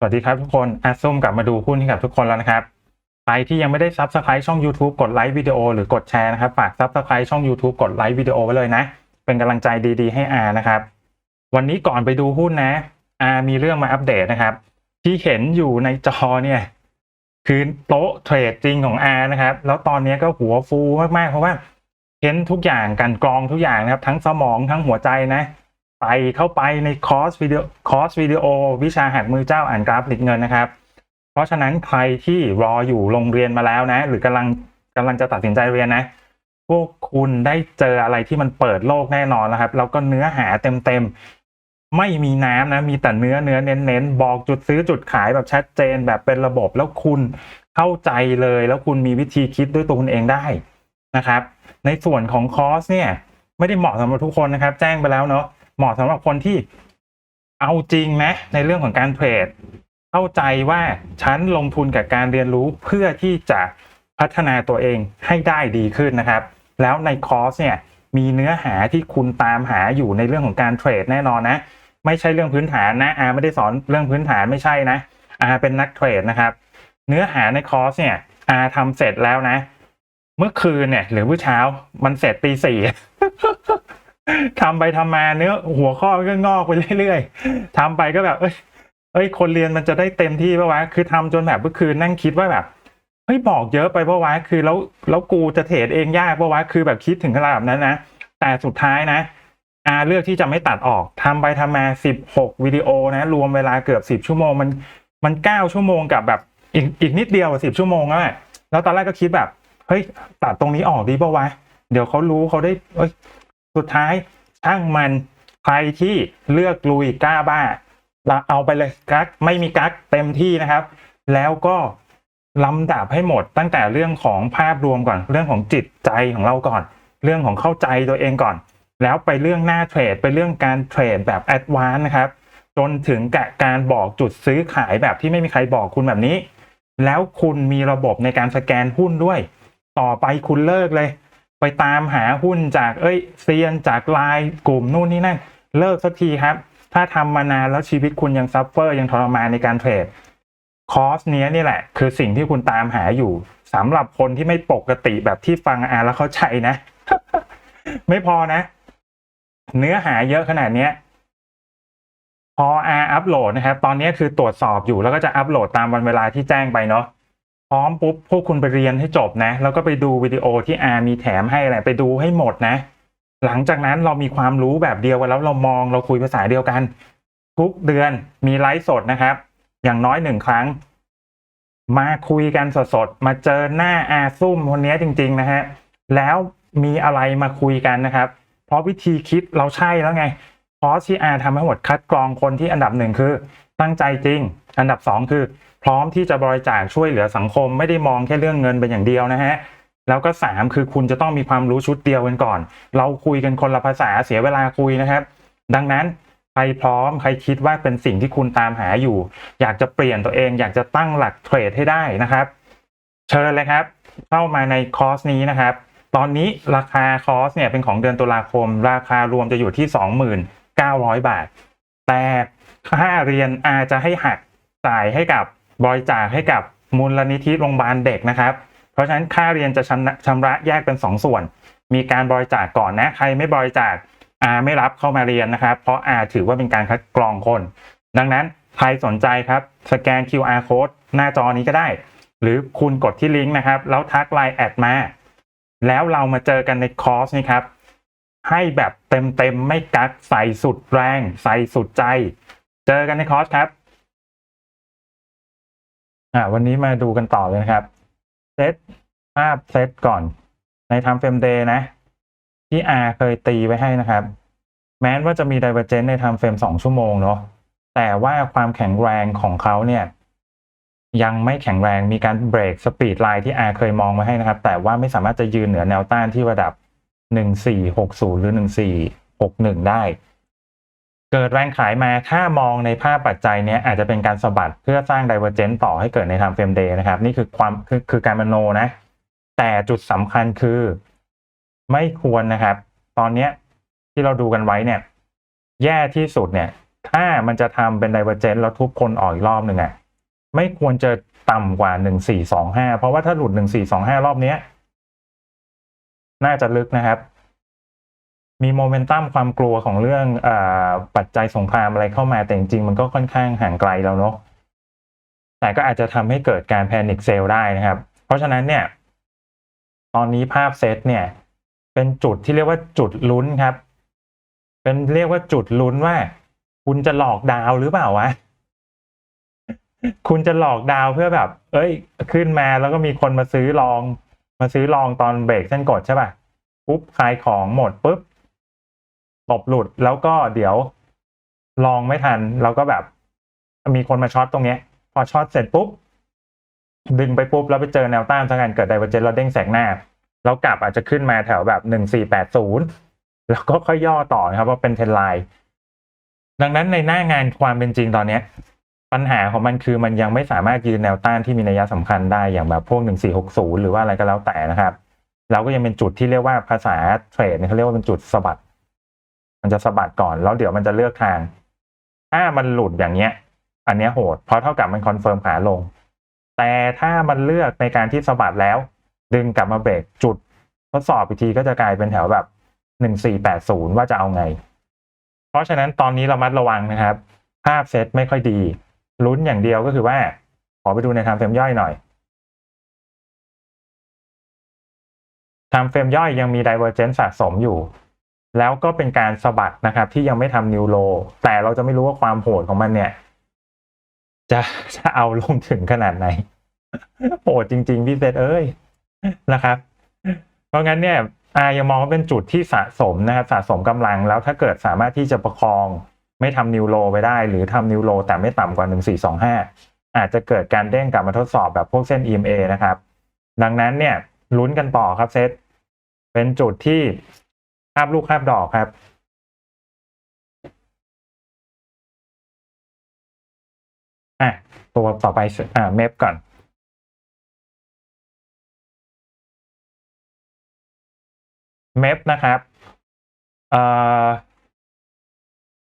สวัสดีครับทุกคนอาซุ่มกลับมาดูหุ้นให้กับทุกคนแล้วนะครับ ใครที่ยังไม่ได้ซับสไครต์ช่อง YouTube กดไลค์วิดีโอหรือกดแชร์นะครับ ฝากซับสไครต์ช่อง YouTube กดไลค์วิดีโอไว้เลยนะ เป็นกำลังใจดีๆ ให้อานะครับ วันนี้ก่อนไปดูหุ้นนะอามีเรื่องมาอัปเดตนะครับ ที่เห็นอยู่ในจอเนี่ยคือโต๊ะเทรดจริงของอานะครับ แล้วตอนนี้ก็หัวฟูมากๆ เพราะว่าเห็นทุกอย่างกันกรองทุกอย่างนะครับ ทั้งสมองทั้งหัวใจนะ ไปเข้าไปในคอร์สวิดีโอคอร์สวิดีโอวิชาหักมือเจ้าอ่านกราฟผลิตเงินนะครับ เพราะฉะนั้นใครที่รออยู่โรงเรียนมาแล้วนะ หรือกำลังกำลังจะตัดสินใจเรียนนะ พวกคุณได้เจออะไรที่มันเปิดโลกแน่นอนแล้วครับ แล้วก็เนื้อหาเต็มๆ ไม่มีน้ำนะ มีแต่เนื้อเนื้อเน้นๆ บอกจุดซื้อจุดขายแบบชัดเจนแบบเป็นระบบแล้วคุณเข้าใจเลย แล้วคุณมีวิธีคิดด้วยตัวคุณเองได้นะครับ ในส่วนของคอร์สเนี่ยไม่ได้เหมาะสำหรับทุกคนนะครับ แจ้งไปแล้วเนาะ เหมาะสำหรับคนที่เอาจริงนะในเรื่องของการเทรด เข้าใจว่าฉันลงทุนกับการเรียนรู้เพื่อที่จะพัฒนาตัวเองให้ได้ดีขึ้นนะครับ แล้วในคอร์สเนี่ยมีเนื้อหาที่คุณตามหาอยู่ในเรื่องของการเทรดแน่นอนนะ ไม่ใช่เรื่องพื้นฐานนะอาไม่ได้สอนเรื่องพื้นฐานไม่ใช่นะอาเป็นนักเทรดนะครับ เนื้อหาในคอร์สเนี่ยอาทำเสร็จแล้วนะ เมื่อคืนเนี่ย หรือเมื่อเช้ามันเสร็จตีสี่ ทำไปทำมาเนื้อหัวข้อก็งอกไปเรื่อยๆทำไปก็แบบ เอ้ยเอ้ย คนเรียนมันจะได้เต็มที่ปะวะ คือทำจนแบบเมื่อคืนนั่งคิดว่าแบบเฮ้ยบอกเยอะไปปะวะ คือแล้วแล้วกูจะเทรดเองยากปะวะ คือแบบคิดถึงขนาดนั้นนะ แต่สุดท้ายนะอาเลือกที่จะไม่ตัดออกทำไปทำมาสิบหกวิดีโอนะ รวมเวลาเกือบสิบชั่วโมงมันมันเก้าชั่วโมงกับแบบอีกอีกนิดเดียวสิบชั่วโมงแล้วแหละแล้วตอนแรกก็คิดแบบเฮ้ยตัดตรงนี้ออกดีปะวะ เดี๋ยวเขารู้เขาได้เอ้ย สุดท้ายช่างมันใครที่เลือกลุยกล้าบ้าเราเอาไปเลยกักไม่มีกักเต็มที่นะครับ แล้วก็ลำดับให้หมดตั้งแต่เรื่องของภาพรวมก่อน เรื่องของจิตใจของเราก่อน เรื่องของเข้าใจตัวเองก่อน แล้วไปเรื่องหน้าเทรดไปเรื่องการเทรดแบบแอดวานซ์นะครับ จนถึงกะการบอกจุดซื้อขายแบบที่ไม่มีใครบอกคุณแบบนี้ แล้วคุณมีระบบในการสแกนหุ้นด้วย ต่อไปคุณเลิกเลย ไปตามหาหุ้นจากเอ้ยเซียนจากไลน์กลุ่มนู่นนี่นั่นเลิกสักทีครับ ถ้าทำมานานแล้วชีวิตคุณยังซัฟเฟอร์ยังทรมานในการเทรดคอร์สเนี้ยนี่แหละ คือสิ่งที่คุณตามหาอยู่สำหรับคนที่ไม่ปกติแบบที่ฟังอ่านแล้วเข้าใจนะ ไม่พอนะ เนื้อหาเยอะขนาดเนี้ยพออาอัปโหลดนะครับ ตอนนี้คือตรวจสอบอยู่แล้วก็จะอัปโหลดตามวันเวลาที่แจ้งไปเนาะ พร้อมปุ๊บพวกคุณไปเรียนให้จบนะ แล้วก็ไปดูวิดีโอที่อามีแถมให้อะไรไปดูให้หมดนะ หลังจากนั้นเรามีความรู้แบบเดียวกันแล้วเรามองเราคุยภาษาเดียวกัน ทุกเดือนมีไลฟ์สดนะครับ อย่างน้อยหนึ่งครั้ง มาคุยกันสดๆมาเจอหน้าอาซุ่มคนนี้จริง ๆ นะฮะแล้วมีอะไรมาคุยกันนะครับ เพราะวิธีคิดเราใช่แล้วไงเพราะที่อาทำให้หมดคัดกรองคนที่อันดับหนึ่งคือ ตั้งใจจริง อันดับสองคือ พร้อมที่จะบริจาคช่วยเหลือสังคม ไม่ได้มองแค่เรื่องเงินเป็นอย่างเดียวนะฮะแล้วก็สามคือคุณจะต้องมีความรู้ชุดเดียวกันก่อน เราคุยกันคนละภาษาเสียเวลาคุยนะครับ ดังนั้นใครพร้อมใครคิดว่าเป็นสิ่งที่คุณตามหาอยู่ อยากจะเปลี่ยนตัวเอง อยากจะตั้งหลักเทรดให้ได้นะครับ เชิญเลยครับ เข้ามาในคอร์สนี้นะครับ ตอนนี้ราคาคอร์สเนี่ยเป็นของเดือนตุลาคม ราคารวมจะอยู่ที่ 29,000 บาท แต่ค่าเรียนอาจจะให้หักจ่ายให้กับ บริจาคให้กับมูลนิธิโรงพยาบาลเด็กนะครับ เพราะฉะนั้นค่าเรียนจะชำระชำระแยกเป็น2ส่วน มีการบริจาคก่อนนะใครไม่บริจาคอาไม่รับเข้ามาเรียนนะครับ เพราะอาถือว่าเป็นการคัดกรองคน ดังนั้นใครสนใจครับสแกน QR code หน้าจอนี้ก็ได้ หรือคุณกดที่ลิงก์นะครับ แล้วทักไลน์แอดมา แล้วเรามาเจอกันในคอร์สนี้ครับ ให้แบบเต็มๆไม่กักใส่สุดแรง ใส่สุดใจ เจอกันในคอร์สครับ อ่าวันนี้มาดูกันต่อเลยนะครับเซตภาพเซตก่อน ในทำเฟรมเดย์นะที่อาเคยตีไว้ให้นะครับ แม้ว่าจะมี Divergence ในทำเฟรมสองชั่วโมงเนาะแต่ว่าความแข็งแรงของเขาเนี่ย ยังไม่แข็งแรงมีการเบรกสปีดไลน์ที่อาเคยมองมาให้นะครับ แต่ว่าไม่สามารถจะยืนเหนือแนวต้านที่ระดับ 1460 หรือ 1461 ได้ เกิดแรงขายมาถ้ามองในภาพปัจจัยเนี้ยอาจจะเป็นการสะบัดเพื่อสร้าง Divergence ต่อให้เกิดในทำเฟรมเดย์นะครับ นี่คือความคือคือการมโนนะ แต่จุดสำคัญคือ ไม่ควรนะครับ ตอนเนี้ยที่เราดูกันไว้เนี่ย แย่ที่สุดเนี่ย ถ้ามันจะทำเป็น divergence แล้วทุบคนออกอีกรอบหนึ่งอะไม่ควรจะต่ำกว่าหนึ่งสี่สองห้าเพราะว่าถ้าหลุดหนึ่งสี่สองห้ารอบเนี้ย น่าจะลึกนะครับ มีโมเมนตัมความกลัวของเรื่องอปัจจัยสงครามอะไรเข้ามาแต่จริงๆมันก็ค่อนข้างห่างไกลแล้วเนาะแต่ก็อาจจะทำให้เกิดการแพนิคเซลได้นะครับ เพราะฉะนั้นเนี่ย ตอนนี้ภาพเซตเนี่ย เป็นจุดที่เรียกว่าจุดลุ้นครับ เป็นเรียกว่าจุดลุ้นว่า คุณจะหลอกดาวหรือเปล่าวะคุณจะหลอกดาวเพื่อแบบ เอ้ย ขึ้นมาแล้วก็มีคนมาซื้อลอง มาซื้อลองตอนเบรกเส้นกดใช่ป่ะปุ๊บขายของหมดปุ๊บ ตบหลุดแล้วก็เดี๋ยวลองไม่ทัน แล้วก็แบบมีคนมาช็อตตรงเนี้ย พอช็อตเสร็จปุ๊บ ดึงไปปุ๊บ แล้วไปเจอแนวต้านทางการเกิดไดเวอร์เจนแล้วเด้งแสงหน้า แล้วกลับอาจจะขึ้นมาแถวแบบหนึ่งสี่แปดศูนย์แล้วก็ค่อยย่อต่อนะครับว่าเป็นเทรนไลน์ดังนั้นในหน้างานความเป็นจริงตอนเนี้ย ปัญหาของมันคือมันยังไม่สามารถยืนแนวต้านที่มีนัยสำคัญได้อย่างแบบพวก1460หรือว่าอะไรก็แล้วแต่นะครับแล้วก็ยังเป็นจุดที่เรียกว่าภาษาเทรดเนี่ยเขาเรียกว่าเป็นจุดสะบัด มันจะสะบัดก่อนแล้วเดี๋ยวมันจะเลือกทาง ถ้ามันหลุดอย่างเงี้ย อันเนี้ยโหดเพราะเท่ากับมันคอนเฟิร์มขาลง แต่ถ้ามันเลือกในการที่สะบัดแล้ว ดึงกลับมาเบรกจุดทดสอบอีกทีก็จะกลายเป็นแถวแบบ1480ว่าจะเอาไง เพราะฉะนั้นตอนนี้เรามัดระวังนะครับ ภาพเซตไม่ค่อยดีลุ้นอย่างเดียวก็คือว่า ขอไปดูในไทม์เฟรมย่อยหน่อยไทม์เฟรมย่อยยังมี divergence สะสมอยู่ แล้วก็เป็นการสะบัดนะครับ ที่ยังไม่ทำนิวโล แต่เราจะไม่รู้ว่าความโหดของมันเนี่ย จะจะเอาลงถึงขนาดไหนโหดจริง ๆ พี่เซตเอ้ยนะครับ เพราะงั้นเนี่ยอายังมองว่าเป็นจุดที่สะสมนะครับสะสมกำลังแล้วถ้าเกิดสามารถที่จะประคองไม่ทำนิวโลไปได้ หรือทำนิวโลแต่ไม่ต่ำกว่า 1425 อาจจะเกิดการเด้งกลับมาทดสอบแบบพวกเส้น EMA นะครับ ดังนั้นเนี่ยลุ้นกันต่อครับเซตเป็นจุดที่าบลูกคาบดอกครับ อะ ตัวต่อไปอ่าเมฟก่อน เมฟนะครับเอ่อ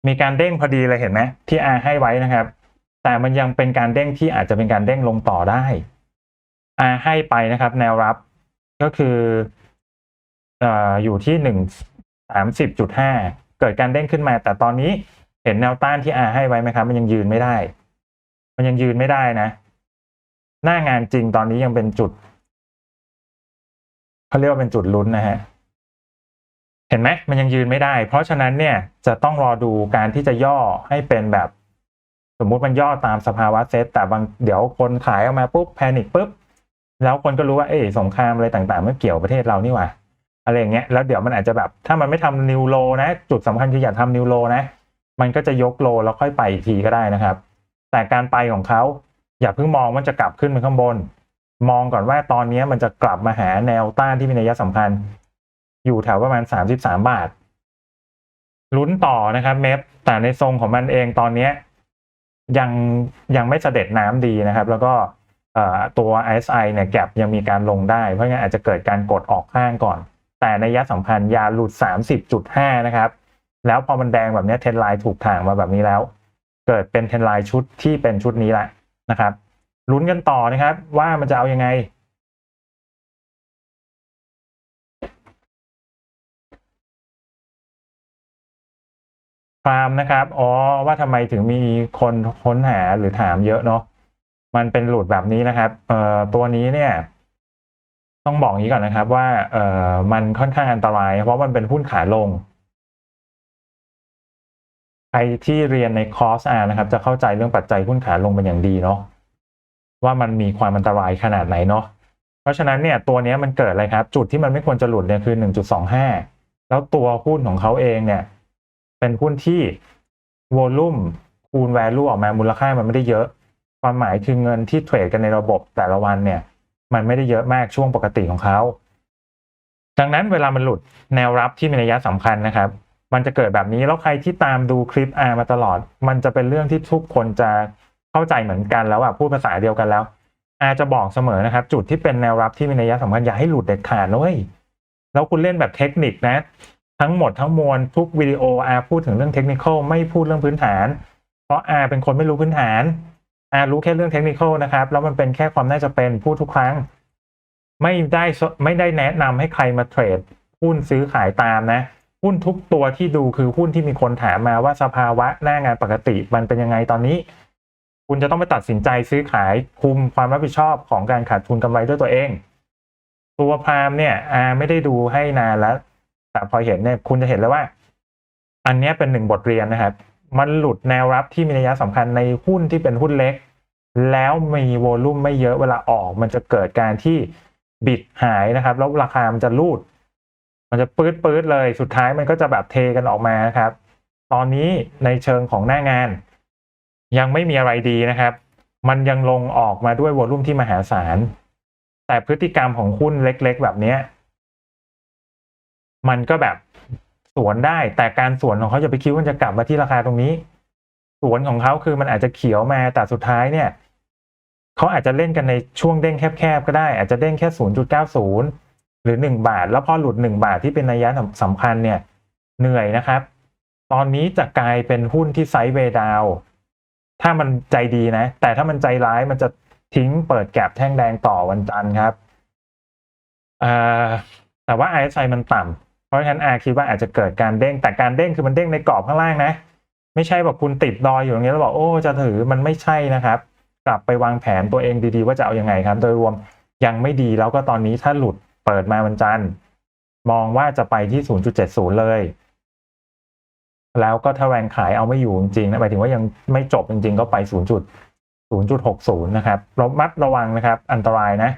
มีการเด้งพอดีเลยเห็นไหมที่อาให้ไว้นะครับ แต่มันยังเป็นการเด้งที่อาจจะเป็นการเด้งลงต่อได้อาให้ไปนะครับ แนวรับก็คือ อยู่ที่หนึ่งสามสิบจุดห้าเกิดการเด้งขึ้นมา แต่ตอนนี้เห็นแนวต้านที่อาให้ไว้ไหมครับ มันยังยืนไม่ได้ มันยังยืนไม่ได้นะ หน้างานจริงตอนนี้ยังเป็นจุดเขาเรียกว่าเป็นจุดลุ้นนะฮะเห็นไหมมันยังยืนไม่ได้ เพราะฉะนั้นเนี่ยจะต้องรอดูการที่จะย่อให้เป็นแบบ สมมุติมันย่อตามสภาวะเซตแต่บางเดี๋ยวคนขายออกมาปุ๊บแพนิคปุ๊บ แล้วคนก็รู้ว่าเอ้สงครามอะไรต่าง ๆ ไม่เกี่ยวประเทศเรานี่หว่า อะไรอย่างเงี้ยแล้วเดี๋ยวมันอาจจะแบบ ถ้ามันไม่ทำนิวโลนะ จุดสำคัญคืออย่าทำนิวโลนะ มันก็จะยกโลแล้วค่อยไปอีกทีก็ได้นะครับ แต่การไปของเขาอย่าเพิ่งมองว่าจะกลับขึ้นไปข้างบน มองก่อนว่าตอนนี้มันจะกลับมาหาแนวต้านที่มีนัยสำคัญ อยู่แถวประมาณสามสิบสามบาทลุ้นต่อนะครับเมฟแต่ในทรงของมันเองตอนนี้ยังยังไม่เสด็จน้ำดีนะครับ แล้วก็ตัว RSI เนี่ยแก็บยังมีการลงได้ เพราะงั้นอาจจะเกิดการกดออกข้างก่อน แต่ในยะสำคัญยาหลุด 30.5 นะครับ แล้วพอมันแดงแบบนี้เทนไลน์ถูกถ่างมาแบบนี้แล้ว เกิดเป็นเทนไลน์ชุดที่เป็นชุดนี้แหละนะครับลุ้นกันต่อนะครับ ว่ามันจะเอายังไง ฟาร์มนะครับ อ๋อ ว่าทำไมถึงมีคนค้นหาหรือถามเยอะเนาะมันเป็นหลุดแบบนี้นะครับ เอ่อตัวนี้เนี่ย ต้องบอกงี้ก่อนนะครับว่าเอ่อมันค่อนข้างอันตราย เพราะมันเป็นหุ้นขาลง ใครที่เรียนในคอร์สอานะครับ จะเข้าใจเรื่องปัจจัยหุ้นขาลงเป็นอย่างดีเนาะว่ามันมีความอันตรายขนาดไหนเนาะเพราะฉะนั้นเนี่ยตัวนี้มันเกิดอะไรครับ จุดที่มันไม่ควรจะหลุดเนี่ยคือ 1.25 แล้วตัวหุ้นของเขาเองเนี่ย เป็นหุ้นที่วอลุ่มคูณ value ออกมามูลค่ามันไม่ได้เยอะ ความหมายคือเงินที่เทรดกันในระบบแต่ละวันเนี่ย มันไม่ได้เยอะมากช่วงปกติของเขา ดังนั้นเวลามันหลุดแนวรับที่มีนัยสำคัญนะครับ มันจะเกิดแบบนี้แล้วใครที่ตามดูคลิปอามาตลอด มันจะเป็นเรื่องที่ทุกคนจะเข้าใจเหมือนกันแล้วอะพูดภาษาเดียวกันแล้ว อาจะบอกเสมอนะครับ จุดที่เป็นแนวรับที่มีนัยสำคัญอย่าให้หลุดเด็ดขาดเลยแล้วคุณเล่นแบบเทคนิคนะ ทั้งหมดทั้งมวลทุกวิดีโออาพูดถึงเรื่องเทคนิคไม่พูดเรื่องพื้นฐาน เพราะอาเป็นคนไม่รู้พื้นฐาน อารู้แค่เรื่องเทคนิคนะครับ แล้วมันเป็นแค่ความน่าจะเป็นพูดทุกครั้ง ไม่ได้ไม่ได้แนะนำให้ใครมาเทรดหุ้นซื้อขายตามนะ หุ้นทุกตัวที่ดูคือหุ้นที่มีคนถามมาว่าสภาวะหน้างานปกติมันเป็นยังไงตอนนี้ คุณจะต้องไปตัดสินใจซื้อขายคุมความรับผิดชอบของการขาดทุนกำไรด้วยตัวเอง ตัวพรามเนี่ยอาไม่ได้ดูให้นานแล้วแต่พอเห็นเนี่ยคุณจะเห็นแล้วว่า อันนี้เป็นหนึ่งบทเรียนนะครับ มันหลุดแนวรับที่มีนัยสำคัญในหุ้นที่เป็นหุ้นเล็ก แล้วมีโวลุ่มไม่เยอะเวลาออก มันจะเกิดการที่บิดหายนะครับ แล้วราคามันจะรูด มันจะปื๊ดปื๊ดเลยสุดท้ายมันก็จะแบบเทกันออกมานะครับ ตอนนี้ในเชิงของหน้างาน ยังไม่มีอะไรดีนะครับ มันยังลงออกมาด้วยโวลุ่มที่มหาศาลแต่พฤติกรรมของหุ้นเล็ก ๆ แบบนี้มันก็แบบ สวนได้ แต่การสวนของเขาจะไปคิดว่าจะกลับมาที่ราคาตรงนี้ สวนของเขาคือมันอาจจะเขียวมาแต่สุดท้ายเนี่ยเขาอาจจะเล่นกันในช่วงเด้งแคบๆก็ได้ อาจจะเด้งแค่ 0.90 หรือ 1 บาท แล้วพอหลุด 1 บาทที่เป็นนัยยะสำคัญเนี่ยเหนื่อยนะครับ ตอนนี้จะกลายเป็นหุ้นที่ไซด์เวย์ดาว ถ้ามันใจดีนะ แต่ถ้ามันใจร้ายมันจะทิ้งเปิดแก็บแท่งแดงต่อวันจันทร์ครับแต่ว่า RSI มันต่ำ เพราะฉะนั้นอาคิดว่าอาจจะเกิดการเด้งแต่การเด้งคือมันเด้งในกรอบข้างล่างนะ ไม่ใช่แบบคุณติดดอยอยู่ตรงนี้แล้วบอกโอ้จะถือมันไม่ใช่นะครับ กลับไปวางแผนตัวเองดีๆ ว่าจะเอาอยัางไงครับ โดยรวมยังไม่ดีแล้วก็ตอนนี้ถ้าหลุดเปิดมาวันจันทร์มองว่าจะไปที่ 0.70 เลย แล้วก็ถ้าแรงขายเอาไม่อยู่จริงๆนะหมายถึงว่ายังไม่จบจริงๆ ก็ไป 0.0.60 นะครับระมัดระวังนะครับ อันตรายนะ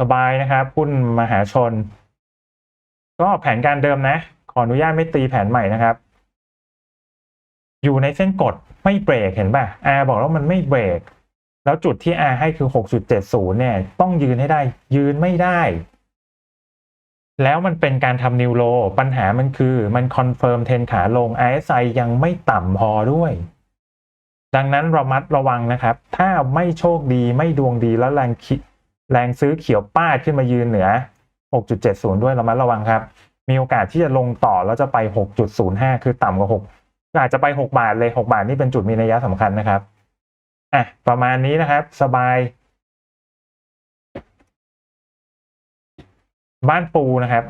สบายนะครับหุ้นมหาชน ก็แผนการเดิมนะ ขออนุญาตไม่ตีแผนใหม่นะครับ อยู่ในเส้นกดไม่เบรกเห็นป่ะ R บอกแล้วมันไม่เบรก แล้วจุดที่ R ให้คือ 6.70 เนี่ย ต้องยืนให้ได้ยืนไม่ได้ แล้วมันเป็นการทำนิวโล ปัญหามันคือมันคอนเฟิร์มเทนขาลง RSI ยังไม่ต่ำพอด้วยดังนั้นระมัดระวังนะครับ ถ้าไม่โชคดีไม่ดวงดีแล้วแรงคิด แรงซื้อเขียวป้าดขึ้นมายืนเหนือ 6.70 ด้วยระมัดระวังครับ มีโอกาสที่จะลงต่อแล้วจะไป 6.05 คือต่ำกว่า 6 อาจจะไป 6 บาทเลย 6 บาทนี่เป็นจุดมีนัยสำคัญนะครับอะประมาณนี้นะครับ สบาย บ้านปูนะครับ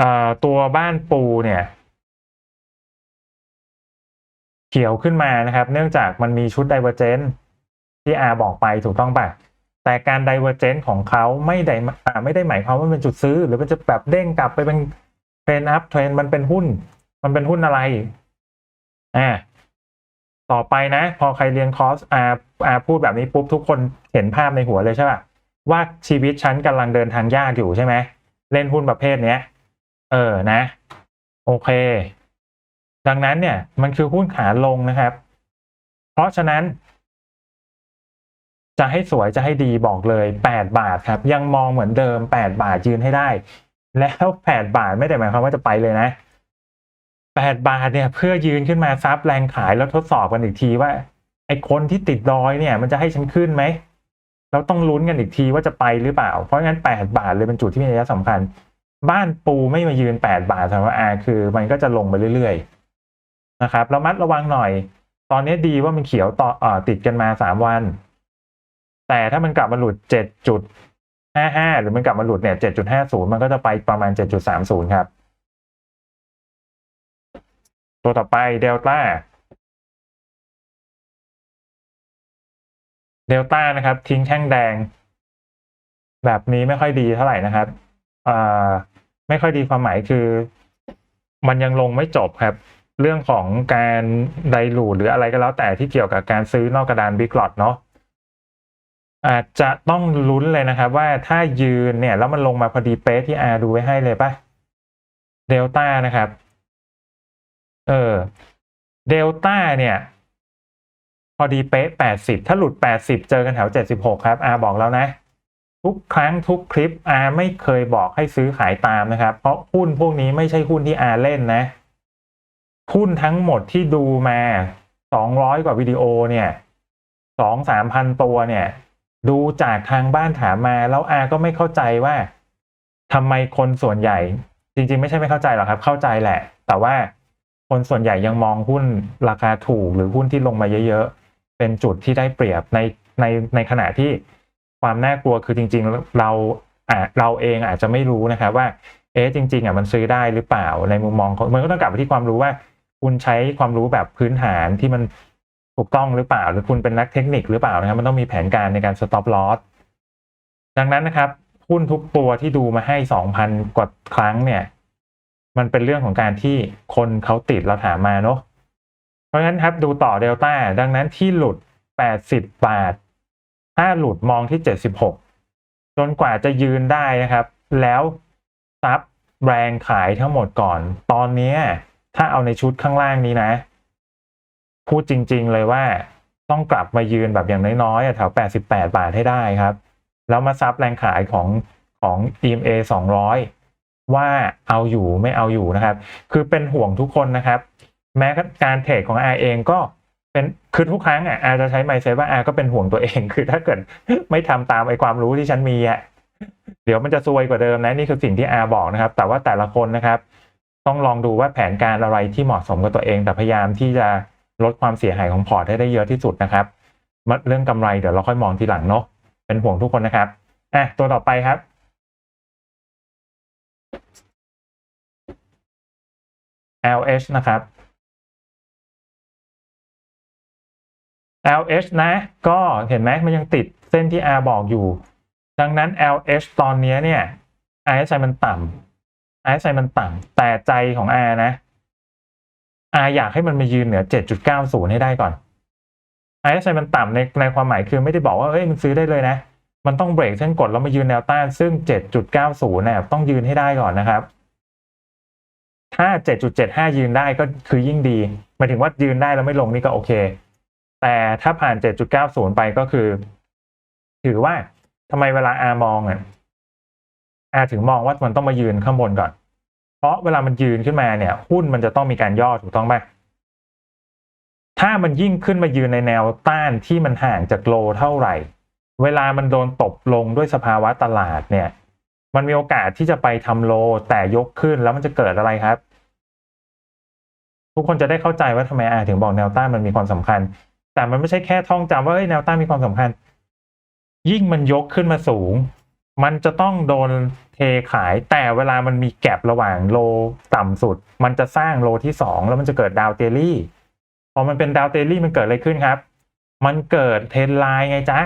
อ่าตัวบ้านปูเนี่ยเขียวขึ้นมานะครับ เนื่องจากมันมีชุดไดเวอร์เจน ที่อาบอกไปถูกต้องป่ะแต่การไดเวอร์เจนของเขาไม่ได้ไม่ได้หมายความว่าเป็นจุดซื้อ หรือมันจะแบบเด้งกลับไปเป็นเทรนอัพเทรนมันเป็นหุ้น มันเป็นหุ้นอะไรอ่าต่อไปนะ พอใครเรียนคอร์สอาอาพูดแบบนี้ปุ๊บทุกคนเห็นภาพในหัวเลยใช่ป่ะว่าชีวิตฉันกำลังเดินทางยากอยู่ใช่ไหมเล่นหุ้นประเภทเนี้ย เออนะ โอเค ดังนั้นเนี่ย มันคือหุ้นขาลงนะครับ เพราะฉะนั้น จะให้สวยจะให้ดีบอกเลย 8 บาทครับ ยังมองเหมือนเดิม 8 บาทยืนให้ได้ แล้ว8บาทไม่ได้หมายความว่าจะไปเลยนะ 8 บาทเนี่ยเพื่อยืนขึ้นมาซับแรงขายแล้วทดสอบกันอีกทีว่าไอ้คนที่ติดดอยเนี่ย มันจะให้ฉันขึ้นไหมเราต้องลุ้นกันอีกทีว่าจะไปหรือเปล่า เพราะงั้น 8 บาทเลยเป็นจุดที่มีนัยสำคัญ บ้านปูไม่มายืน 8 บาทสำหรับอาคือ มันก็จะลงไปเรื่อยๆนะครับระมัดระวังหน่อย ตอนนี้ดีว่ามันเขียวต่ออติดกันมา 3 วัน แต่ถ้ามันกลับมาหลุด 7.55 หรือมันกลับมาหลุดเนี่ย 7.50 มันก็จะไปประมาณ 7.30 ครับ ตัวต่อไปเดลต้าเดลต้านะครับ ทิ้งแท่งแดง แบบนี้ไม่ค่อยดีเท่าไหร่นะครับอ่าไม่ค่อยดีความหมายคือ มันยังลงไม่จบครับ เรื่องของการไดรูดหรืออะไรก็แล้วแต่ที่เกี่ยวกับการซื้อนอกกระดานบิ๊กหลอดเนาะ อาจจะต้องลุ้นเลยนะครับ ว่าถ้ายืนเนี่ย แล้วมันลงมาพอดีเป๊ะที่อาดูไว้ให้เลยปะเดลต้านะครับ เออเดลต้าเนี่ย พอดีเป๊ะแปดสิบถ้าหลุดแปดสิบเจอกันแถวเจ็ดสิบหกครับอาบอกแล้วนะ ทุกครั้งทุกคลิปอาไม่เคยบอกให้ซื้อขายตามนะครับ เพราะหุ้นพวกนี้ไม่ใช่หุ้นที่อาเล่นนะ หุ้นทั้งหมดที่ดูมาสองร้อยกว่าวิดีโอเนี่ยสองสามพันตัวเนี่ย ดูจากทางบ้านถามมาแล้วอาก็ไม่เข้าใจว่าทำไมคนส่วนใหญ่ จริง ๆ ไม่ใช่ไม่เข้าใจหรอกครับ เข้าใจแหละ แต่ว่าคนส่วนใหญ่ยังมองหุ้นราคาถูกหรือหุ้นที่ลงมาเยอะ ๆ เป็นจุดที่ได้เปรียบในในในขณะที่ความน่ากลัวคือจริง ๆ เราอ่าเราเองอาจจะไม่รู้นะครับว่า เอ๊ะจริง ๆอะมันซื้อได้หรือเปล่าในมุมมองของมันก็ต้องกลับไปที่ความรู้ว่า คุณใช้ความรู้แบบพื้นฐานที่มัน ถูกต้องหรือเปล่า หรือคุณเป็นนักเทคนิคหรือเปล่านะครับมันต้องมีแผนการในการ stop loss ดังนั้นนะครับหุ้นทุกตัวที่ดูมาให้สองพันกว่าครั้งเนี่ย มันเป็นเรื่องของการที่คนเขาติดเราถามมาเนาะเพราะฉะนั้นครับดูต่อเดลต้าดังนั้นที่หลุด80บบาท ถ้าหลุดมองที่76จนกว่าจะยืนได้นะครับ แล้วซับแรงขายทั้งหมดก่อน ตอนนี้ถ้าเอาในชุดข้างล่างนี้นะ พูดจริง ๆ เลยว่าต้องกลับมายืนแบบอย่างน้อยๆแถว 88 บาทให้ได้ครับ แล้วมาซับแรงขายของของ EMA 200 ว่าเอาอยู่ไม่เอาอยู่นะครับ คือเป็นห่วงทุกคนนะครับ แม้การเทรดของอาเองก็เป็นคือทุกครั้งอะอาจะใช้ไมเซ็ตว่าอาก็เป็นห่วงตัวเองคือถ้าเกิดไม่ทำตามไอความรู้ที่ฉันมีอะเดี๋ยวมันจะซวยกว่าเดิมนะนี่คือสิ่งที่อาบอกนะครับ แต่ว่าแต่ละคนนะครับ ต้องลองดูว่าแผนการอะไรที่เหมาะสมกับตัวเองแต่พยายามที่จะ ลดความเสียหายของพอร์ตให้ได้เยอะที่สุดนะครับเรื่องกำไรเดี๋ยวเราค่อยมองทีหลังเนาะเป็นห่วงทุกคนนะครับอะตัวต่อไปครับ LH นะครับ LH นะ ก็เห็นไหมมันยังติดเส้นที่ R บอกอยู่ ดังนั้น LH ตอนนี้เนี่ย RSI มันต่ำ RSI มันต่ำแต่ใจของ R นะ R อยากให้มันมายืนเหนือ 7.90 ให้ได้ก่อน RSI มันต่ำในในความหมายคือไม่ได้บอกว่าเอ้ยมันซื้อได้เลยนะ มันต้องเบรกเส้นกดแล้วมายืนแนวต้านซึ่ง 7.90เนี่ยต้องยืนให้ได้ก่อนนะครับ ถ้า 7.75 ยืนได้ก็คือยิ่งดีหมายถึงว่ายืนได้แล้วไม่ลงนี่ก็โอเค แต่ถ้าผ่าน 7.90 ไปก็คือ ถือว่าทำไมเวลาอามองอะอาถึงมองว่ามันต้องมายืนข้างบนก่อน เพราะเวลามันยืนขึ้นมาเนี่ยหุ้นมันจะต้องมีการย่อถูกต้องไหมถ้ามันยิ่งขึ้นมายืนในแนวต้านที่มันห่างจากโลเท่าไหร่ เวลามันโดนตบลงด้วยสภาวะตลาดเนี่ย มันมีโอกาสที่จะไปทำโลแต่ยกขึ้นแล้วมันจะเกิดอะไรครับ ทุกคนจะได้เข้าใจว่าทำไมอาถึงบอกแนวต้านมันมีความสำคัญ แต่มันไม่ใช่แค่ท่องจำว่าแนวต้านมีความสำคัญ ยิ่งมันยกขึ้นมาสูง มันจะต้องโดนเทขายแต่เวลามันมีแกลบระหว่างโลต่ำสุด มันจะสร้างโลที่สองแล้วมันจะเกิดดาวเทลลี่พอมันเป็นดาวเทลลี่มันเกิดอะไรขึ้นครับ มันเกิดเทรนไลน์ไงจ๊ะ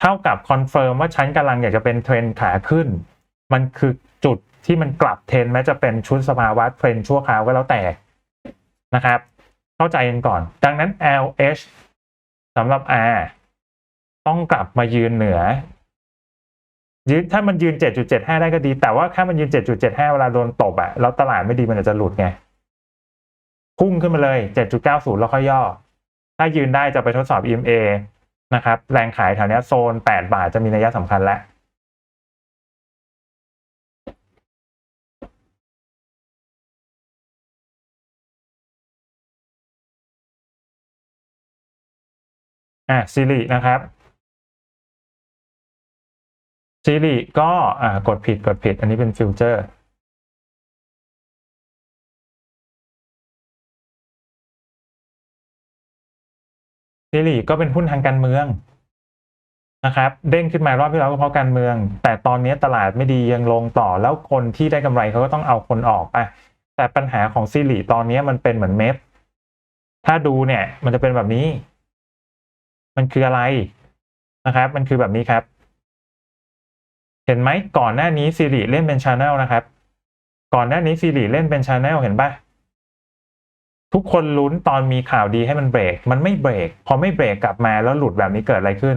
เท่ากับคอนเฟิร์มว่าฉันกำลังอยากจะเป็นเทรนขาขึ้น มันคือจุดที่มันกลับเทรนแม้จะเป็นชุดสภาวะเทรนชั่วคราวก็แล้วแต่นะครับ เข้าใจกันก่อน ดังนั้น LH สำหรับ R ต้องกลับมายืนเหนือ ยืนถ้ามันยืน 7.75 ได้ก็ดี แต่ว่าถ้ามันยืน 7.75 เวลาโดนตบอะแล้วตลาดไม่ดีมันอาจจะหลุดไง พุ่งขึ้นมาเลย 7.90 แล้วค่อยย่อ ถ้ายืนได้จะไปทดสอบ EMA นะครับ แรงขายแถวนี้โซน 8 บาทจะมีนัยสำคัญแล้วอะซิรินะครับ ซิริก็กดผิดกดผิด อันนี้เป็นฟิวเจอร์ซิริก็เป็นหุ้นทางการเมืองนะครับเด้งขึ้นมารอบที่แล้วก็เพราะการเมือง แต่ตอนนี้ตลาดไม่ดียังลงต่อแล้วคนที่ได้กำไรเขาก็ต้องเอาคนออกอะแต่ปัญหาของซิริตอนนี้มันเป็นเหมือนเมฟถ้าดูเนี่ย มันจะเป็นแบบนี้ มันคืออะไรนะครับ มันคือแบบนี้ครับ เห็นไหมก่อนหน้านี้ซีรีเล่นเป็นชาแนลนะครับ ก่อนหน้านี้ซีรีเล่นเป็นชาแนลเห็นปะทุกคนลุ้นตอนมีข่าวดีให้มันเบรก มันไม่เบรก พอไม่เบรกกลับมาแล้วหลุดแบบนี้เกิดอะไรขึ้น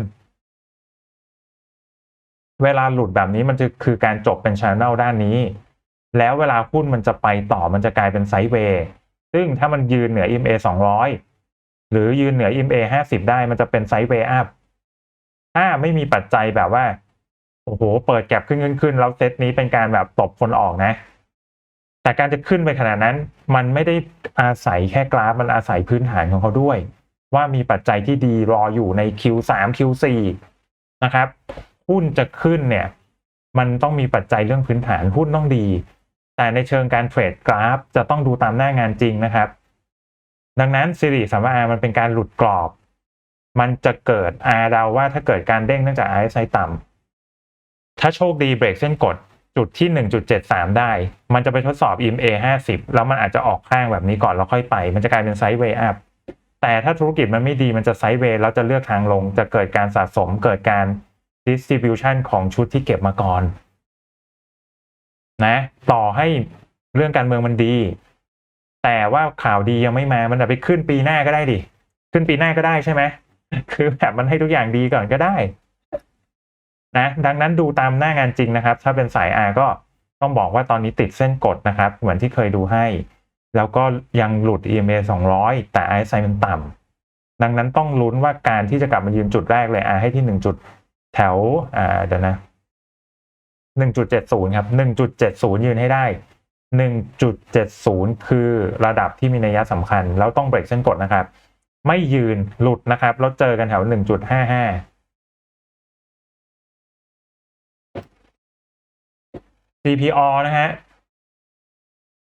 เวลาหลุดแบบนี้มันจะคือการจบเป็นชาแนลด้านนี้ แล้วเวลาหุ้นมันจะไปต่อมันจะกลายเป็นไซด์เวย์ซึ่งถ้ามันยืนเหนือ EMA 200 หรือยืนเหนือ EMA 50 ได้มันจะเป็นไซด์เวย์อัพถ้าไม่มีปัจจัยแบบว่า โอ้โห เปิดแก็บขึ้นขึ้นขึ้นแล้วเซตนี้เป็นการแบบตบคนออกนะ แต่การจะขึ้นไปขนาดนั้น มันไม่ได้อาศัยแค่กราฟมันอาศัยพื้นฐานของเขาด้วย ว่ามีปัจจัยที่ดีรออยู่ใน Q3 Q4 นะครับหุ้นจะขึ้นเนี่ย มันต้องมีปัจจัยเรื่องพื้นฐานหุ้นต้องดี แต่ในเชิงการเทรดกราฟ จะต้องดูตามหน้างานจริงนะครับ ดังนั้นสิริสามอามันเป็นการหลุดกรอบ มันจะเกิดอาเดาว่าถ้าเกิดการเด้งเนื่องจาก RSI ต่ำ ถ้าโชคดีเบรกเส้นกดจุดที่ 1.73 ได้ มันจะไปทดสอบ EMA 50 แล้วมันอาจจะออกข้างแบบนี้ก่อนแล้วค่อยไป มันจะกลายเป็นไซด์เวย์อัพแต่ถ้าธุรกิจมันไม่ดีมันจะไซด์เวย์แล้วจะเลือกทางลง จะเกิดการสะสมเกิดการ distribution ของชุดที่เก็บมาก่อน นะ ต่อให้เรื่องการเมืองมันดี แต่ว่าข่าวดียังไม่มา มันจะไปขึ้นปีหน้าก็ได้ดิ ขึ้นปีหน้าก็ได้ใช่ไหม คือแบบมันให้ทุกอย่างดีก่อนก็ได้ นะดังนั้นดูตามหน้างานจริงนะครับ ถ้าเป็นสาย R ก็ต้องบอกว่าตอนนี้ติดเส้นกดนะครับ เหมือนที่เคยดูให้ แล้วก็ยังหลุด EMA 200 แต่ RSI มันต่ำดังนั้นต้องลุ้นว่าการที่จะกลับมายืนจุดแรกเลย R ให้ที่ 1 จุดแถวอ่าเดี๋ยวนะ1.70 ครับ 1.70 ยืนให้ได้ 1.70 คือระดับที่มีนัยสำคัญ แล้วต้องเบรกเส้นกดนะครับ ไม่ยืนหลุดนะครับ แล้วเจอกันแถว 1.55 CPO นะฮะ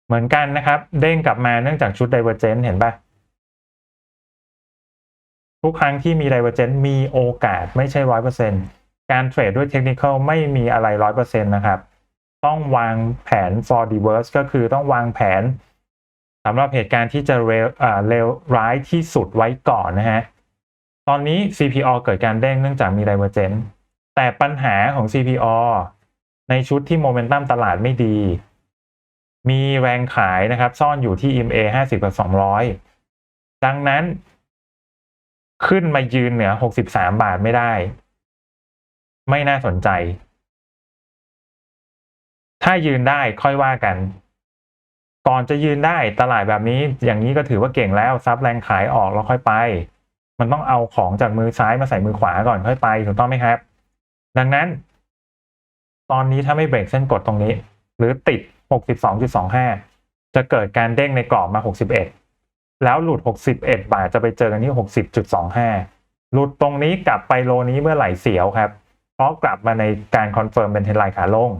เหมือนกันนะครับ เด้งกลับมาเนื่องจากชุด Divergent เห็นปะทุกครั้งที่มี Divergent มีโอกาสไม่ใช่ร้อยเปอร์เซ็นการเทรดด้วยเทคนิคไม่มีอะไรร้อยเปอร์เซ็นนะครับ ต้องวางแผน for the worst ก็คือต้องวางแผนสำหรับเหตุการณ์ที่จะเลวเลวร้ายที่สุดไว้ก่อนนะฮะ ตอนนี้ CPO เกิดการเด้งเนื่องจากมี Divergent แต่ปัญหาของ CPO ในชุดที่โมเมนตัมตลาดไม่ดี มีแรงขายนะครับ ซ่อนอยู่ที่ EMA 50กับ200 ดังนั้น ขึ้นมายืนเหนือ 63 บาทไม่ได้ ไม่น่าสนใจ ถ้ายืนได้ค่อยว่ากัน ก่อนจะยืนได้ตลาดแบบนี้ อย่างนี้ก็ถือว่าเก่งแล้วซับแรงขายออกแล้วค่อยไป มันต้องเอาของจากมือซ้ายมาใส่มือขวาก่อนค่อยไปถูกต้องไหมครับ ดังนั้น ตอนนี้ถ้าไม่เบรกเส้นกดตรงนี้ หรือติด 62.25 จะเกิดการเด้งในกรอบมา 61 แล้วหลุด 61 บาทจะไปเจอกันที่ 60.25 หลุดตรงนี้กลับไปโลนี้เมื่อไหร่เสียวครับ เพราะกลับมาในการคอนเฟิร์มเป็นเทนไลน์ขาลง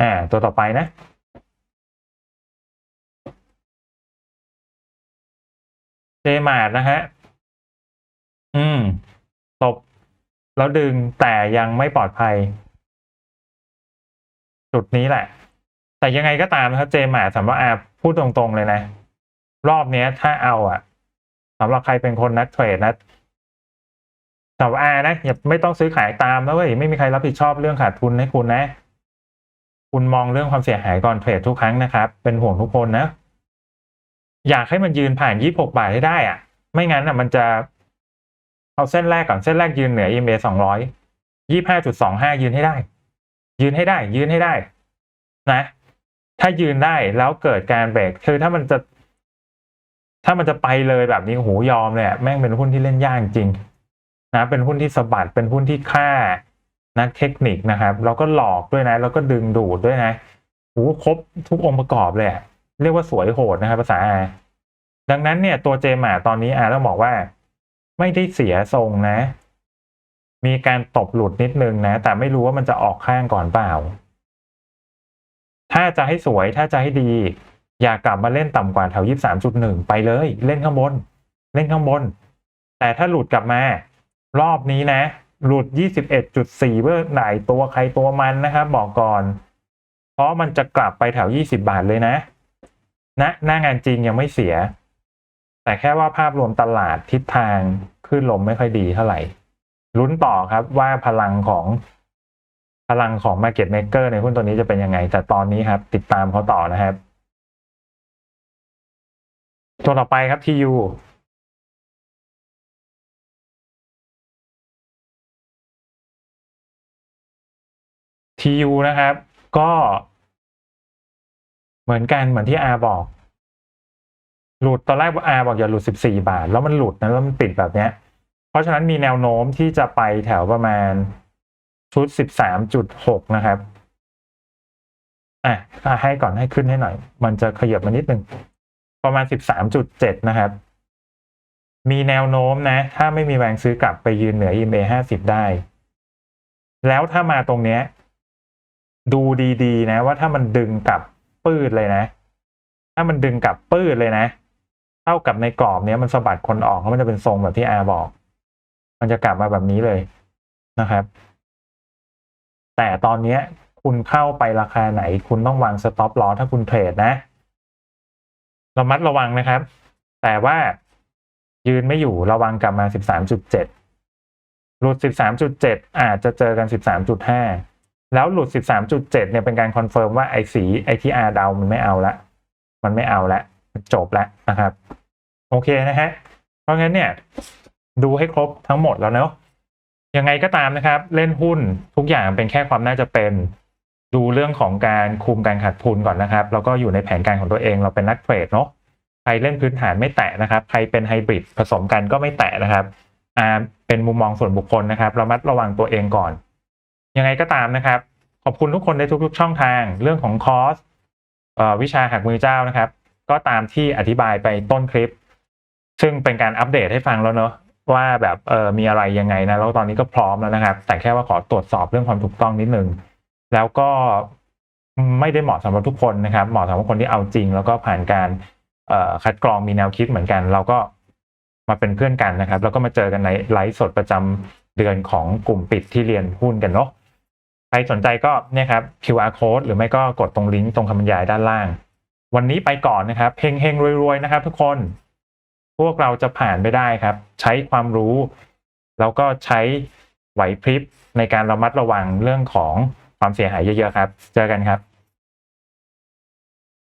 อ่าตัวต่อไปนะเจมาดนะฮะ อืม ตบ แล้วดึงแต่ยังไม่ปลอดภัย จุดนี้แหละ แต่ยังไงก็ตามนะครับเจมาสำหรับอาพูดตรงๆเลยนะ รอบนี้ถ้าเอาอะสำหรับใครเป็นคนนักเทรดนะสำหรับอานะอย่าไม่ต้องซื้อขายตามนะเว้ยไม่มีใครรับผิดชอบเรื่องขาดทุนให้คุณนะ คุณมองเรื่องความเสียหายก่อนเทรดทุกครั้งนะครับ เป็นห่วงทุกคนนะ อยากให้มันยืนผ่านยี่หกบาทให้ได้อะไม่งั้นอะ มันจะ เอาเส้นแรกก่อนเส้นแรกยืนเหนือ EMA สองร้อยยี่ห้าจุดสองห้ายืนให้ได้ ยืนให้ได้ ยืนให้ได้ นะ ถ้ายืนได้แล้วเกิดการเบรกคือถ้ามันจะ ถ้ามันจะไปเลยแบบนี้โหยอมเลยแม่งเป็นหุ้นที่เล่นยากจริงนะเป็นหุ้นที่สะบัดเป็นหุ้นที่ฆ่านักเทคนิคนะครับแล้วก็หลอกด้วยนะแล้วก็ดึงดูดด้วยนะโหครบทุกองค์ประกอบเลยเรียกว่าสวยโหดนะครับภาษาอาดังนั้นเนี่ยตัวเจมาตอนนี้อาต้องบอกว่า ไม่ได้เสียทรงนะ มีการตบหลุดนิดนึงนะ แต่ไม่รู้ว่ามันจะออกข้างก่อนเปล่า ถ้าจะให้สวยถ้าจะให้ดี อย่ากลับมาเล่นต่ำกว่าแถวยี่สามจุดหนึ่งไปเลย เล่นข้างบน เล่นข้างบน แต่ถ้าหลุดกลับมา รอบนี้นะ หลุด 21.4เพื่อไหนตัวใครตัวมันนะครับบอกก่อน เพราะมันจะกลับไปแถว 20 บาทเลยนะนะหน้างานจริงยังไม่เสีย แต่แค่ว่าภาพรวมตลาดทิศทางขึ้นลมไม่ค่อยดีเท่าไหร่ลุ้นต่อครับว่าพลังของพลังของ Market Maker ในหุ้นตัวนี้จะเป็นยังไง แต่ตอนนี้ครับ ติดตามเขาต่อนะครับ ตัวต่อไปครับ TU TU นะครับ ก็เหมือนกันเหมือนที่อาบอก หลุดตอนแรกอาบอกอย่าหลุด 14 บาท แล้วมันหลุดนะแล้วมันปิดแบบเนี้ย เพราะฉะนั้นมีแนวโน้มที่จะไปแถวประมาณชุด 13.6 นะครับอะให้ก่อนให้ขึ้นให้หน่อย มันจะขยับมานิดนึงประมาณสิบสามจุดเจ็ดนะครับ มีแนวโน้มนะ ถ้าไม่มีแรงซื้อกลับไปยืนเหนือ EMA ห้าสิบได้ แล้วถ้ามาตรงเนี้ย ดูดีๆ นะ ว่าถ้ามันดึงกลับปืดเลยนะ ถ้ามันดึงกลับปืดเลยนะ เท่ากับในกรอบเนี้ยมันสะบัดคนออกแล้วมันจะเป็นทรงแบบที่อาบอก มันจะกลับมาแบบนี้เลยนะครับ แต่ตอนเนี้ยคุณเข้าไปราคาไหน คุณต้องวางสต็อปลอถ้าคุณเทรดนะระมัดระวังนะครับ แต่ว่ายืนไม่อยู่ระวังกลับมาสิบสามจุดเจ็ดหลุดสิบสามจุดเจ็ดอาจจะเจอกันสิบสามจุดห้าแล้วหลุดสิบสามจุดเนี่ยเป็นการคอนเฟิร์มว่าไอ้สีไอที่อาเดาวมันไม่เอาละ มันไม่เอาละ จบแล้วนะครับ โอเคนะฮะเพราะงั้นเนี่ย ดูให้ครบทั้งหมดแล้วเนาะยังไงก็ตามนะครับ เล่นหุ้นทุกอย่างเป็นแค่ความน่าจะเป็น ดูเรื่องของการคุมการขาดทุนก่อนนะครับ แล้วก็อยู่ในแผนการของตัวเองเราเป็นนักเทรดเนาะใครเล่นพื้นฐานไม่แตะนะครับใครเป็นไฮบริดผสมกันก็ไม่แตะนะครับอ่าเป็นมุมมองส่วนบุคคลนะครับระมัดระวังตัวเองก่อน ยังไงก็ตามนะครับ ขอบคุณทุกคนในทุกๆช่องทาง เรื่องของคอร์สวิชาหักมือเจ้านะครับ ก็ตามที่อธิบายไปต้นคลิป ซึ่งเป็นการอัปเดตให้ฟังแล้วเนอะว่าแบบเออมีอะไรยังไงนะแล้วตอนนี้ก็พร้อมแล้วนะครับ แต่แค่ว่าขอตรวจสอบเรื่องความถูกต้องนิดนึงแล้วก็ไม่ได้เหมาะสำหรับทุกคนนะครับ เหมาะสำหรับคนที่เอาจริง แล้วก็ผ่านการเออคัดกรองมีแนวคิดเหมือนกัน เราก็มาเป็นเพื่อนกันนะครับ แล้วก็มาเจอกันในไลฟ์สดประจำเดือนของกลุ่มปิดที่เรียนหุ้นกันเนาะใครสนใจก็เนี่ยครับ QR code หรือไม่ก็กดตรงลิงก์ตรงคำบรรยายด้านล่าง วันนี้ไปก่อนนะครับเฮงเฮงรวยๆนะครับ ทุกคน พวกเราจะผ่านไปได้ครับ ใช้ความรู้ แล้วก็ใช้ไหวพริบในการระมัดระวังเรื่องของความเสียหายเยอะๆครับ เจอกันครับ